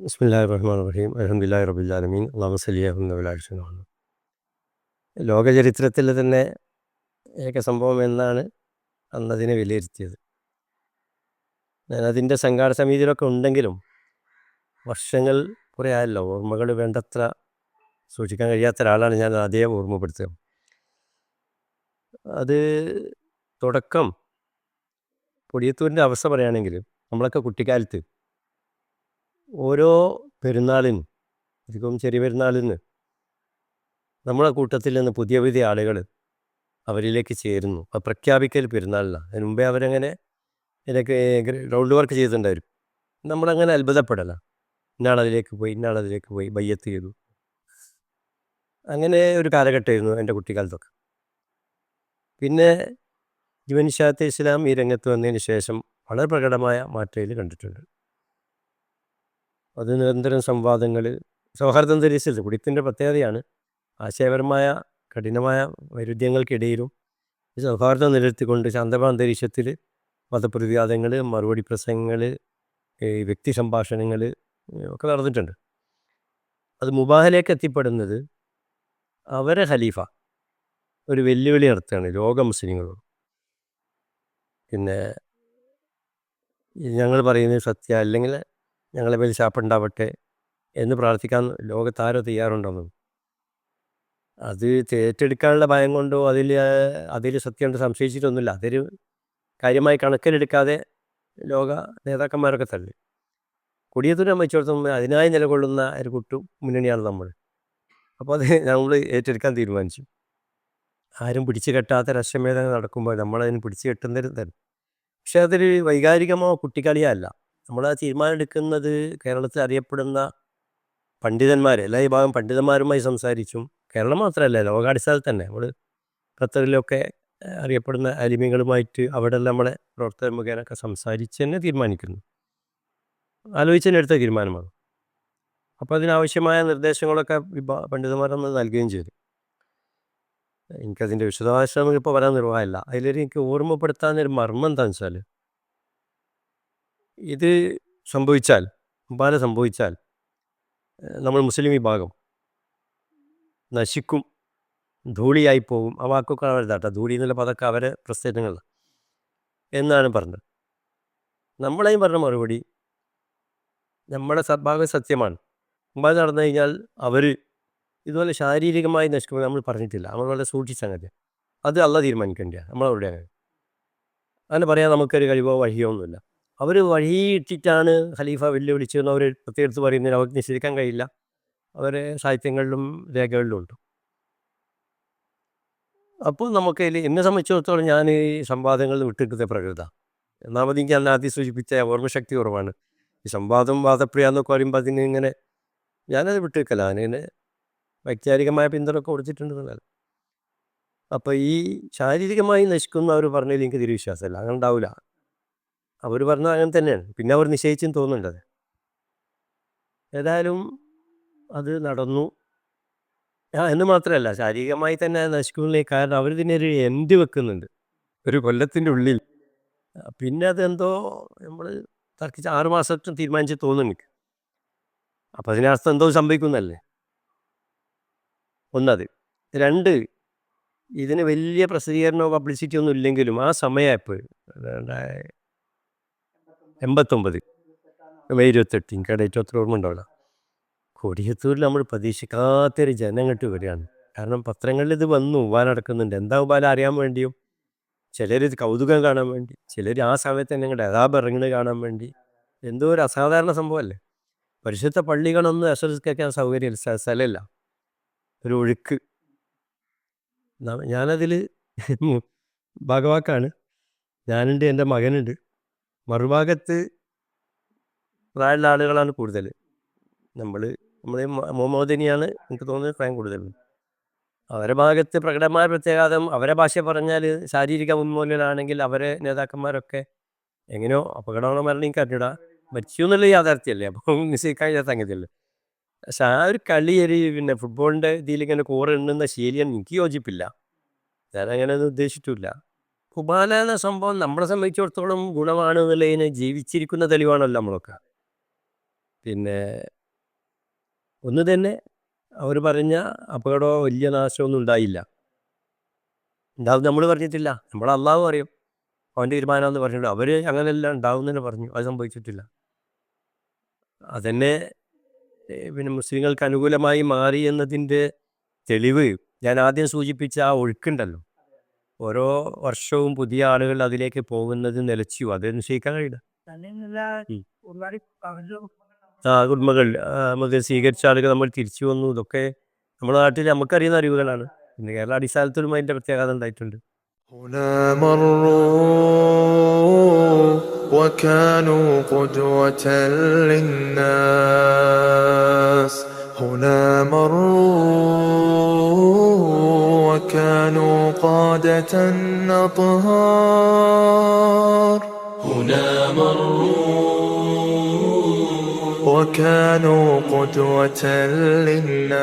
ബിസ്മില്ലാഹിർ റഹ്മാൻ റഹീം അലഹമുല്ലാ റബുല്ലാലമീൻ അള്ളാഹു സലിയാഹുന്നവലാഴ്ചയാണ് ലോക ചരിത്രത്തിൽ തന്നെ ഏക സംഭവം എന്നാണ് അന്നതിനെ വിലയിരുത്തിയത്. ഞാൻ അതിന്റെ സംഘാട സമിതിയിലൊക്കെ ഉണ്ടെങ്കിലും വർഷങ്ങൾ കുറേ ആയല്ലോ ഓർമ്മകൾ വേണ്ടത്ര സൂക്ഷിക്കാൻ കഴിയാത്ത ഒരാളാണ് ഞാൻ അതേ ഓർമ്മപ്പെടുത്തുക. അത് തുടക്കം പൊടിയത്തൂരിന്റെ അവസ്ഥ പറയുകയാണെങ്കിൽ നമ്മളൊക്കെ കുട്ടിക്കാലത്ത് ഓരോ പെരുന്നാളിനും അധികവും ചെറിയ പെരുന്നാളിന് നമ്മളെ കൂട്ടത്തിൽ നിന്ന് പുതിയ പുതിയ ആളുകൾ അവരിലേക്ക് ചേരുന്നു. അത് പ്രഖ്യാപിക്കൽ പെരുന്നാളിലാണ് അതിന് മുമ്പേ അവരങ്ങനെ ഇതിലേക്ക് ഗ്രൗണ്ട് വർക്ക് ചെയ്തിട്ടുണ്ടായിരുന്നു. നമ്മളങ്ങനെ അത്ഭുതപ്പെടല. ഇന്നാളതിലേക്ക് പോയി ഇന്നാളതിലേക്ക് പോയി ബയ്യത്ത് ചെയ്തു. അങ്ങനെ ഒരു കാലഘട്ടമായിരുന്നു എന്റെ കുട്ടിക്കാലത്തൊക്കെ. പിന്നെ ജീവൻ യുവനിഷാത്ത് ഇസ്ലാം ഈ രംഗത്ത് വന്നതിന് ശേഷം വളരെ പ്രകടമായ മാറ്റയിൽ കണ്ടിട്ടുണ്ട്. അത് നിരന്തരം സംവാദങ്ങൾ സൗഹാർദ്ദം അന്തരീക്ഷത്തിൽ കുടിത്തിന്റെ പ്രത്യേകതയാണ്. ആശയപരമായ കഠിനമായ വൈരുദ്ധ്യങ്ങൾക്കിടയിലും സൗഹാർദ്ദം നിലനിർത്തിക്കൊണ്ട് ശാന്തമായ അന്തരീക്ഷത്തിൽ മതപ്രതിവാദങ്ങൾ മറുപടി പ്രസംഗങ്ങൾ വ്യക്തി സംഭാഷണങ്ങൾ ഒക്കെ നടന്നിട്ടുണ്ട്. അത് മുബാഹലേക്ക് എത്തിപ്പെടുന്നത് അവരെ ഖലീഫ ഒരു വെല്ലുവിളി നടത്തുകയാണ് ലോക മുസ്ലിങ്ങളോട്. പിന്നെ ഞങ്ങൾ പറയുന്നത് സത്യ അല്ലെങ്കിൽ ഞങ്ങളെ മേൽ ശാപ്പുണ്ടാവട്ടെ എന്ന് പ്രാർത്ഥിക്കാൻ ലോകത്താരോ തയ്യാറുണ്ടെന്നു. അത് ഏറ്റെടുക്കാനുള്ള ഭയം കൊണ്ടോ അതിൽ അതിൽ സത്യമുണ്ട് സംശയിച്ചിട്ടൊന്നുമില്ല. അതൊരു കാര്യമായി കണക്കിലെടുക്കാതെ ലോക നേതാക്കന്മാരൊക്കെ തള്ളി. കൊടിയത്തൂരം വെച്ചിടത്തോളം അതിനായി നിലകൊള്ളുന്ന ഒരു കുട്ടു മുന്നണിയാണ് നമ്മൾ. അപ്പോൾ അത് നമ്മൾ ഏറ്റെടുക്കാൻ തീരുമാനിച്ചു. ആരും പിടിച്ചു കെട്ടാത്ത രക്ഷമേധ നടക്കുമ്പോൾ നമ്മളതിന് പിടിച്ചു കെട്ടുന്നൊരു തരും പക്ഷെ അതൊരു വൈകാരികമോ കുട്ടിക്കളിയല്ല. നമ്മൾ ആ തീരുമാനം എടുക്കുന്നത് കേരളത്തിൽ അറിയപ്പെടുന്ന പണ്ഡിതന്മാർ എല്ലാ ഭാഗം പണ്ഡിതന്മാരുമായി സംസാരിച്ചും കേരളം മാത്രമല്ല ലോകാടിസ്ഥാനത്തിൽ തന്നെ. നമ്മൾ ഖത്തറിലൊക്കെ അറിയപ്പെടുന്ന അലിമികളുമായിട്ട് അവിടെ നമ്മളെ പ്രവർത്തകർ മുഖേനൊക്കെ സംസാരിച്ച് തന്നെ തീരുമാനിക്കുന്നു. ആലോചിച്ച് തന്നെ എടുത്ത തീരുമാനമാണ്. അപ്പോൾ അതിനാവശ്യമായ നിർദ്ദേശങ്ങളൊക്കെ വിഭാ പണ്ഡിതന്മാരൊന്ന് നൽകുകയും ചെയ്തു. എനിക്കതിന്റെ വിശദാംശം ഇപ്പോൾ വരാൻ നിർവാഹമില്ല. അതിലൊരു എനിക്ക് ഓർമ്മപ്പെടുത്താൻ ഒരു മർമ്മം എന്താണെന്ന് വെച്ചാൽ ഇത് സംഭവിച്ചാൽ മുമ്പാല സംഭവിച്ചാൽ നമ്മൾ മുസ്ലിം വിഭാഗം നശിക്കും ധൂളിയായി പോകും. ആ വാക്കൊക്കെ അവരുതാട്ടോ ധൂളി എന്നുള്ള പതൊക്കെ അവരെ പ്രസ്ഥാനങ്ങൾ എന്നാണ് പറഞ്ഞത്. നമ്മളെയും പറഞ്ഞ മറുപടി നമ്മുടെ ഭാഗം സത്യമാണ്. മുമ്പാൽ നടന്നു കഴിഞ്ഞാൽ അവർ ഇതുപോലെ ശാരീരികമായി നശിക്കുമ്പോൾ നമ്മൾ പറഞ്ഞിട്ടില്ല. നമ്മൾ വളരെ സൂക്ഷിച്ച സംഗതി അത് അല്ല തീരുമാനിക്കേണ്ടതാണ്. നമ്മളവരുടെ അങ്ങനെ പറയാൻ നമുക്കൊരു കഴിവോ വഴിയോ ഒന്നുമില്ല. അവർ വഴിയിട്ടിട്ടാണ് ഖലീഫ വെല്ലുവിളിച്ചതെന്ന് അവർ പ്രത്യേകിച്ച് പറയുന്നതിന് അവർക്ക് നിഷേധിക്കാൻ കഴിയില്ല. അവരെ സാഹിത്യങ്ങളിലും രേഖകളിലും ഉണ്ട്. അപ്പോൾ നമുക്ക് എന്നെ സംബന്ധിച്ചിടത്തോളം ഞാൻ ഈ സംവാദങ്ങളിൽ വിട്ടിട്ടത്തെ പ്രകൃത. ഒന്നാമത് എനിക്ക് ആദ്യം സൂചിപ്പിച്ച ഓർമ്മശക്തി കുറവാണ്. ഈ സംവാദം വാദപ്രിയ എന്നൊക്കെ പറയുമ്പോൾ അതിന് ഇങ്ങനെ ഞാനത് വിട്ടിരിക്കല അതിന് വൈജ്ഞാനികമായ പിന്തുണ കൊടുത്തിട്ടുണ്ടെന്നല്ല. അപ്പോൾ ഈ ശാരീരികമായി നശിക്കുന്ന അവർ പറഞ്ഞതിൽ എനിക്ക് തിരി വിശ്വാസമില്ല. അങ്ങനെ ഉണ്ടാവില്ല അവർ പറഞ്ഞത് അങ്ങനെ തന്നെയാണ്. പിന്നെ അവർ നിശ്ചയിച്ചെന്ന് തോന്നുന്നുണ്ട് ഏതായാലും അത് നടന്നു. എന്ന് മാത്രമല്ല ശാരീരികമായി തന്നെ നശിക്കുന്നില്ല? കാരണം അവർ ഇതിനെ ഒരു എൻഡ് വെക്കുന്നുണ്ട്. ഒരു കൊല്ലത്തിന്റെ ഉള്ളിൽ. പിന്നെ അതെന്തോ നമ്മൾ തർക്കിച്ച് ആറ് മാസത്തും തീരുമാനിച്ച് തോന്നുന്നു എനിക്ക്. അപ്പം അതിനകത്ത് എന്തോ സംഭവിക്കുന്നല്ലേ ഒന്നത്. രണ്ട് ഇതിന് വലിയ പ്രസിദ്ധീകരണമോ പബ്ലിസിറ്റിയോ ഒന്നും ഇല്ലെങ്കിലും ആ സമയമായപ്പോൾ എൺപത്തൊമ്പത്. മെയ് ഇരുപത്തെട്ട് എനിക്ക് ഡേറ്റ് അത്ര ഓർമ്മ ഉണ്ടാവില്ല. കൊടിയത്തൂരിൽ നമ്മൾ പ്രതീക്ഷിക്കാത്തൊരു ജനങ്ങട്ട് വരികയാണ് കാരണം പത്രങ്ങളിൽ ഇത് വന്നു ഉപാല നടക്കുന്നുണ്ട് എന്താ ഉപാല അറിയാൻ വേണ്ടിയും ചിലർ ഇത് കൗതുകം കാണാൻ വേണ്ടി ചിലർ ആ സമയത്ത് തന്നെ ഞങ്ങളുടെ യഥാപ കാണാൻ വേണ്ടി. എന്തോ ഒരു അസാധാരണ സംഭവമല്ലേ? പരിശുദ്ധ പള്ളികളൊന്നും അശ്വസിക്കാൻ സൗകര്യമില്ല സ്ഥലമില്ല. ഒരു ഒഴുക്ക്. ഞാനതിൽ ഭാഗവാക്കാണ്. ഞാനുണ്ട് എന്റെ മകനുണ്ട്. മറുഭാഗത്ത് പ്രായമുള്ള ആളുകളാണ് കൂടുതൽ നമ്മൾ നമ്മുടെ മോമോദിനിയാണ് എനിക്ക് തോന്നുന്നത് പ്രായം കൂടുതൽ അവരെ ഭാഗത്ത് പ്രകടമായ പ്രത്യാഘാതം അവരെ ഭാഷ പറഞ്ഞാൽ ശാരീരിക ഉന്മൂലനാണെങ്കിൽ അവരെ നേതാക്കന്മാരൊക്കെ എങ്ങനെയോ അപകടമാണോ മരണം എനിക്ക് അറിഞ്ഞിടാ. മരിച്ചു എന്നുള്ള യാഥാർത്ഥ്യമല്ലേ? അപ്പം നിശ്ചയിക്കാൻ സംഗതിയല്ലേ പക്ഷെ ആ ഒരു കളി ഒരു പിന്നെ ഫുട്ബോളിന്റെ ഇതിൽ ഇങ്ങനെ കോറ് എണ്ണുന്ന ശരിയാണ് എനിക്ക് യോജിപ്പില്ല. ഞാൻ അങ്ങനെ ഒന്നും ഉദ്ദേശിച്ചിട്ടില്ല കുബാല എന്ന സംഭവം നമ്മളെ സംബന്ധിച്ചിടത്തോളം ഗുണമാണ് എന്നുള്ളതിന് ജീവിച്ചിരിക്കുന്ന തെളിവാണല്ലോ നമ്മളൊക്കെ. പിന്നെ ഒന്ന് തന്നെ അവർ പറഞ്ഞ അപകടമോ വലിയ നാശമൊന്നും ഉണ്ടായില്ല. ഉണ്ടാവും നമ്മൾ പറഞ്ഞിട്ടില്ല. നമ്മൾ അള്ളാഹു അറിയും. അവന്റെ തീരുമാനമെന്ന് പറഞ്ഞിട്ടുണ്ട്. അവർ അങ്ങനെയല്ല ഉണ്ടാവും തന്നെ പറഞ്ഞു. അത് സംഭവിച്ചിട്ടില്ല. അതന്നെ പിന്നെ മുസ്ലിങ്ങൾക്ക് അനുകൂലമായി മാറി എന്നതിന്റെ തെളിവ് ഞാൻ ആദ്യം സൂചിപ്പിച്ച ആ ഒഴുക്കുണ്ടല്ലോ. ഓരോ വർഷവും പുതിയ ആളുകൾ അതിലേക്ക് പോകുന്നത് നിലച്ചു അത് നിശ്ചയിക്കാൻ കഴിയില്ല ഉം. ആ കുടുംബങ്ങൾ നമുക്ക് സ്വീകരിച്ച ആളുകൾ നമ്മൾ തിരിച്ചു വന്നു ഇതൊക്കെ നമ്മുടെ നാട്ടിൽ നമുക്കറിയുന്ന അറിവുകളാണ് പിന്നെ കേരള അടിസ്ഥാനത്തിലും അതിൻ്റെ പ്രത്യേകത ഉണ്ടായിട്ടുണ്ട് هنا مروا وكانوا قدوة للناس هنا مروا وكانوا قادة أطهار هنا مروا وكانوا قدوة للناس.